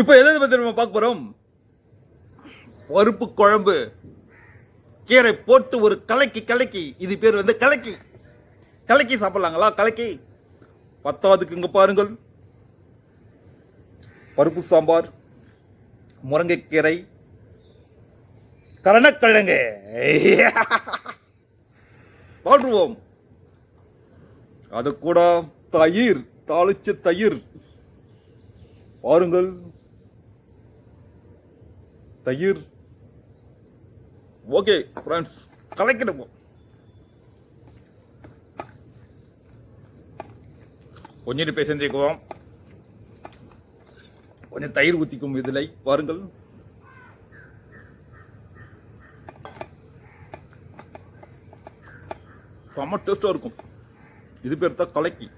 இப்போ எதை பற்றி நம்ம பார்க்க போகிறோம் பருப்பு குழம்பு. கீரை போட்டு ஒரு கலக்கி கலக்கி. இது பேர் வந்து கலக்கி. கலக்கி சாப்பிடலாங்களா? கலக்கி. பத்தாவதுக்கு இங்கே பாருங்கள். பருப்பு சாம்பார் முருங்கைக்கீரை கரணக்கிழங்கு. பாடுவோம் அது கூட தயிர் தாளிச்ச தயிர். பாருங்கள். தயிர். ஓகே ஃப்ரெண்ட்ஸ் கலக்கிடுவோம் கொஞ்சம் போய் செஞ்சுக்குவோம் கொஞ்சம் தயிர் ஊற்றிக்கும் இதில் பாருங்கள். செம்ம டேஸ்ட்டாக இருக்கும். இது பேர் தான் கலக்கி.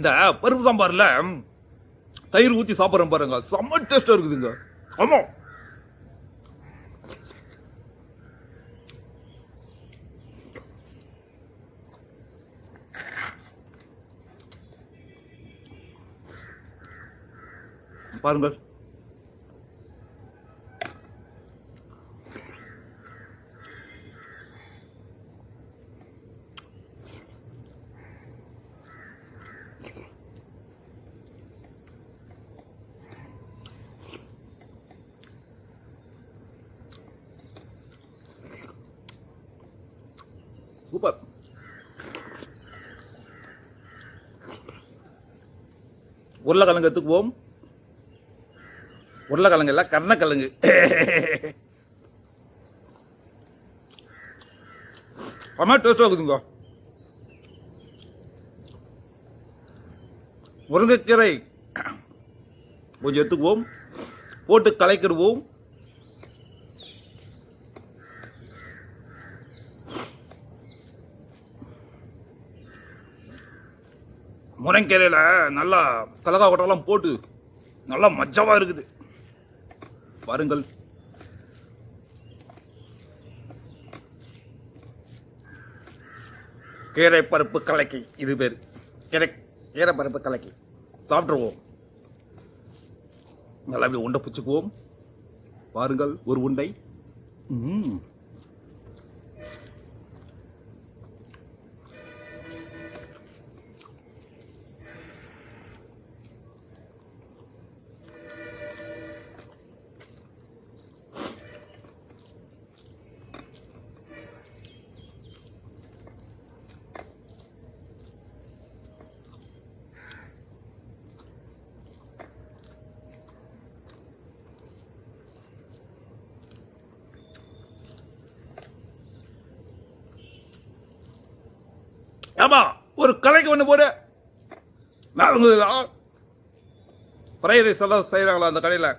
இந்த பருப்பு சாம்பார்ல தயிர் ஊற்றி சாப்பிட்றேன் பாருங்க. செம்ம டேஸ்ட்டாக இருக்குதுங்க. ஆமாம் பாருங்கள் உருளைக்கிழங்கு எடுத்துக்குவோம் உருளைக்கிழங்கு இல்லை கர்ணக்கிழங்கு. அம்மா டேஸ்ட்டாக இருக்குதுங்க. முருங்கைக்கீரை. கொஞ்சம் எடுத்துக்குவோம். போட்டு கலைக்கிடுவோம் முருங்கைக்கீரையில் நல்லா கலகா கொட்டெல்லாம் போட்டு நல்லா மஜ்ஜாவாக இருக்குது. பாருங்கள். கீரை பருப்பு கலக்கி இது பேர். கீரை கீரை பருப்பு கலக்கி. சாப்பிட்ருவோம் நல்லா உண்டை பிடிச்சிக்குவோம் பாருங்கள் ஒரு உண்டை ம் ஆமா ஒரு கலைக்கு ஒன்று போடு. நான் ஃப்ரைட் ரைஸ் எல்லாம் செய்கிறாங்களா அந்த கடையில்?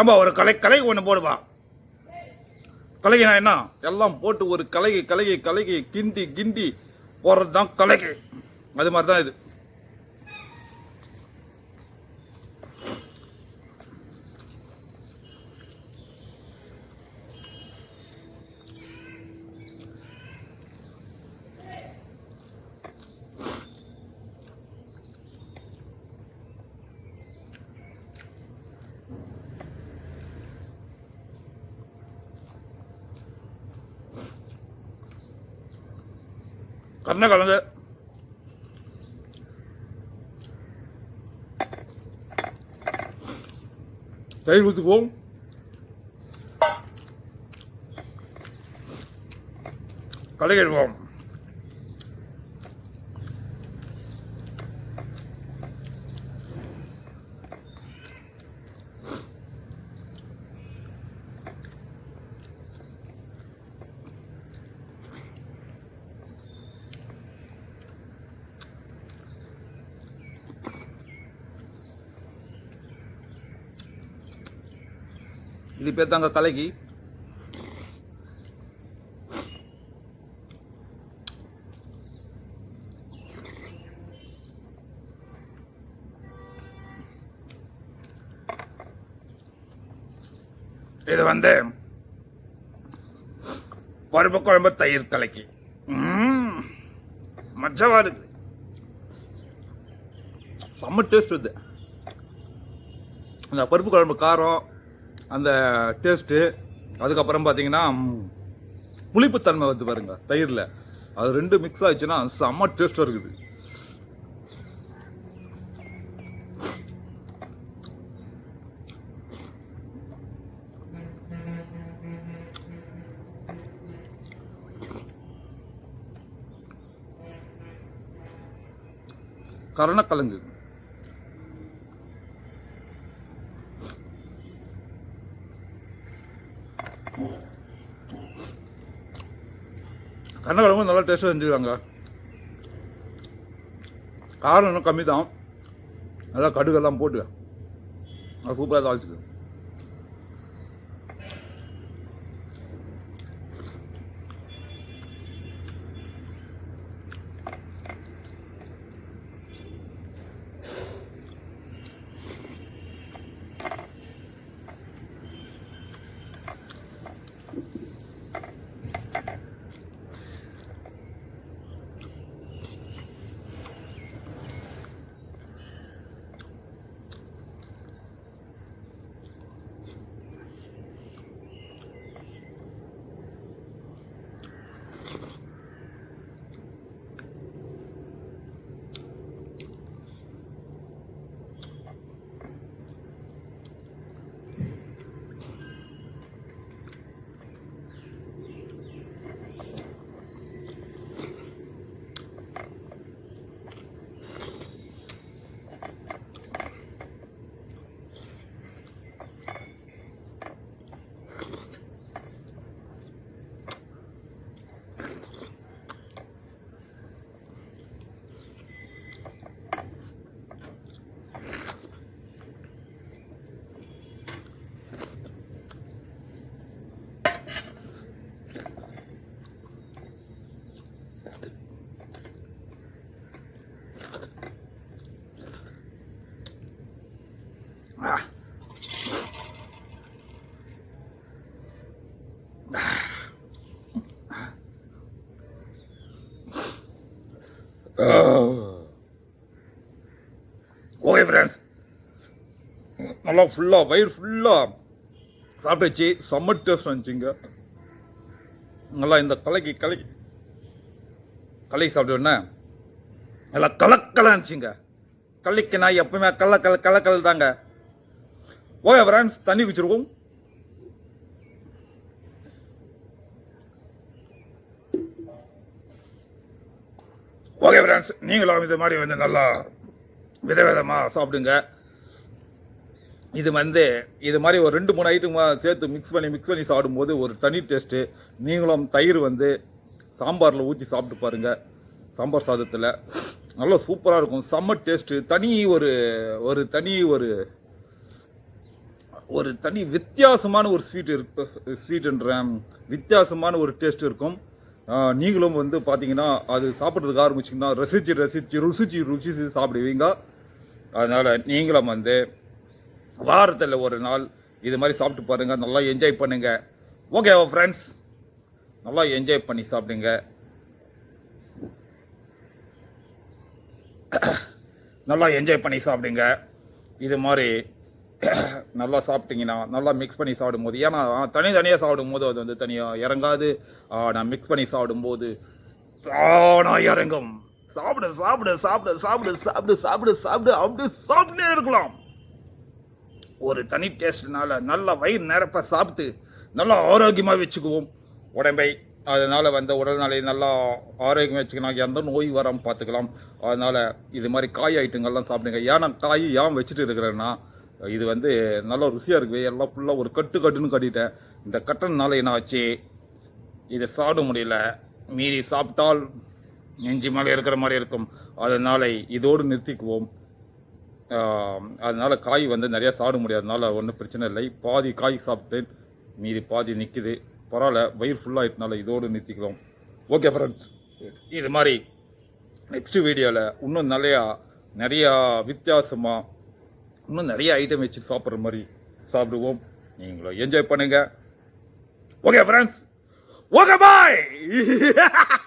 ஏமா ஒரு கலை கலைக்கு ஒன்று போடுவா கலைக்கு நான் என்ன? எல்லாம் போட்டு ஒரு கலைக்கு கலைக்கு கலைக்கு கிண்டி கிண்டி போடுறது தான் கலைக்கு. அது மாதிரி தான் இது. கருணக்கிழங்கு தயிர் ஊற்றுக்குவோம் கலையிடுவோம் இது பேர் தாங்க கலகி. இது வந்து பருப்பு குழம்பு தயிர் கலக்கி. ம், மஜாவா இருக்கு செம்ம டேஸ்ட் இது. அந்த பருப்பு குழம்பு காரம் அந்த டேஸ்ட்டு அதுக்கப்புறம் பார்த்தீங்கன்னா புளிப்புத்தன்மை வந்து பாருங்க தயிரில். அது ரெண்டு மிக்ஸ் ஆச்சுன்னா செம்ம டேஸ்ட்டாக இருக்குது. கரணக்கலங்கு கண்ணக்கிழங்கு நல்லா டேஸ்ட்டாக செஞ்சுக்கிறாங்க. காரம் இன்னும் கம்மி தான் நல்லா கடுகெல்லாம் போட்டு. அது சூப்பராக தாளிச்சுக்கு. Oh. ஓகே ஃப்ரெண்ட்ஸ் நல்லா ஃபுல்லாக வயிறு ஃபுல்லாக சாப்பிட்டுச்சு. செம்ம டேஸ்ட் வந்துச்சுங்க. நல்லா இந்த கலைக்கு கலை கலை சாப்பிட்டோன்னே நல்லா கலக்கலாக இருந்துச்சுங்க. கலைக்கு நான் எப்பவுமே கல்ல கல கலக்கல் தாங்க ஓகே ஃப்ரெண்ட்ஸ் தண்ணி குச்சிருக்கோம் ஓகே ஃப்ரெண்ட்ஸ் நீங்களும் இது மாதிரி வந்து நல்லா விதவிதமாக சாப்பிடுங்க. இது வந்து இது மாதிரி ஒரு ரெண்டு மூணு ஐட்டமாக சேர்த்து மிக்ஸ் பண்ணி மிக்ஸ் பண்ணி சாப்பிடும்போது ஒரு தனி டேஸ்ட்டு நீங்களும் தயிர் வந்து சாம்பாரில் ஊற்றி சாப்பிட்டு பாருங்கள் சாம்பார் சாதத்தில் நல்லா சூப்பராக இருக்கும். செம்ம டேஸ்ட்டு தனி ஒரு ஒரு தனி ஒரு ஒரு தனி வித்தியாசமான ஒரு ஸ்வீட் இருக்கு ஸ்வீட்டுன்ற வித்தியாசமான ஒரு டேஸ்ட் இருக்கும். நீங்களும் வந்து பார்த்தீங்கன்னா அது சாப்பிட்றதுக்கு ஆரம்பிச்சிங்கன்னா ரசித்து ரசித்து ருசிச்சு ருசிச்சு சாப்பிடுவீங்க. அதனால் நீங்களும் வந்து வாரத்தில் ஒரு நாள் இது மாதிரி சாப்பிட்டு பாருங்கள் நல்லா என்ஜாய் பண்ணுங்கள் ஓகேவா ஃப்ரெண்ட்ஸ் நல்லா என்ஜாய் பண்ணி சாப்பிடுங்க. நல்லா என்ஜாய் பண்ணி சாப்பிடுங்க. இது மாதிரி நல்லா சாப்பிட்டிங்கன்னா நல்லா மிக்ஸ் பண்ணி சாப்பிடும்போது ஏன்னா தனித்தனியாக சாப்பிடும்போது அது வந்து தனியாக இறங்காது. நான் மிக்ஸ் பண்ணி சாப்பிடும்போது தானா இறங்கும். சாப்பிடு சாப்பிடு சாப்பிடு சாப்பிடு சாப்பிடு சாப்பிடு சாப்பிடு அப்படி சாப்பிட்டே இருக்கலாம். ஒரு தனி டேஸ்ட்னால நல்லா வயிறு நிரப்ப சாப்பிட்டு நல்லா ஆரோக்கியமாக வச்சுக்குவோம். உடம்பை. அதனால் வந்து உடல்நிலை நல்லா ஆரோக்கியமாக வச்சுக்கணும். எந்த நோய் வராமல் பார்த்துக்கலாம். அதனால் இது மாதிரி காய் ஐட்டங்கள்லாம் சாப்பிடுங்க. ஏன்னா காய் ஏன் வச்சுட்டு இருக்கிறேன்னா இது வந்து நல்லா ருசியாக இருக்குது எல்லாம் ஃபுல்லாக ஒரு கட்டு கட்டுன்னு கட்டிட்டேன். இந்த கட்டனால என்ன ஆச்சு இதை சாப்பிட முடியல. மீறி சாப்பிட்டால் நெஞ்சு மேலே இருக்கிற மாதிரி இருக்கும். அதனால் இதோடு நிறுத்திக்குவோம். அதனால் காய் வந்து நிறையா சாப்பிட முடியாதனால ஒன்றும் பிரச்சனை இல்லை. பாதி காய் சாப்பிட்டேன். மீதி பாதி நிற்கிது பரவாயில்ல வயிறு ஃபுல்லாகிட்டனால இதோடு நிறுத்திக்கலாம் ஓகே ஃப்ரெண்ட்ஸ் இது மாதிரி நெக்ஸ்ட் வீடியோவில் இன்னும் நிறையா நிறையா வித்தியாசமாக இன்னும் நிறைய ஐட்டம் வச்சு சாப்பிட்ற மாதிரி சாப்பிடுவோம். நீங்களும் என்ஜாய் பண்ணுங்கள் ஓகே ஃப்ரெண்ட்ஸ் ஓகே பாய்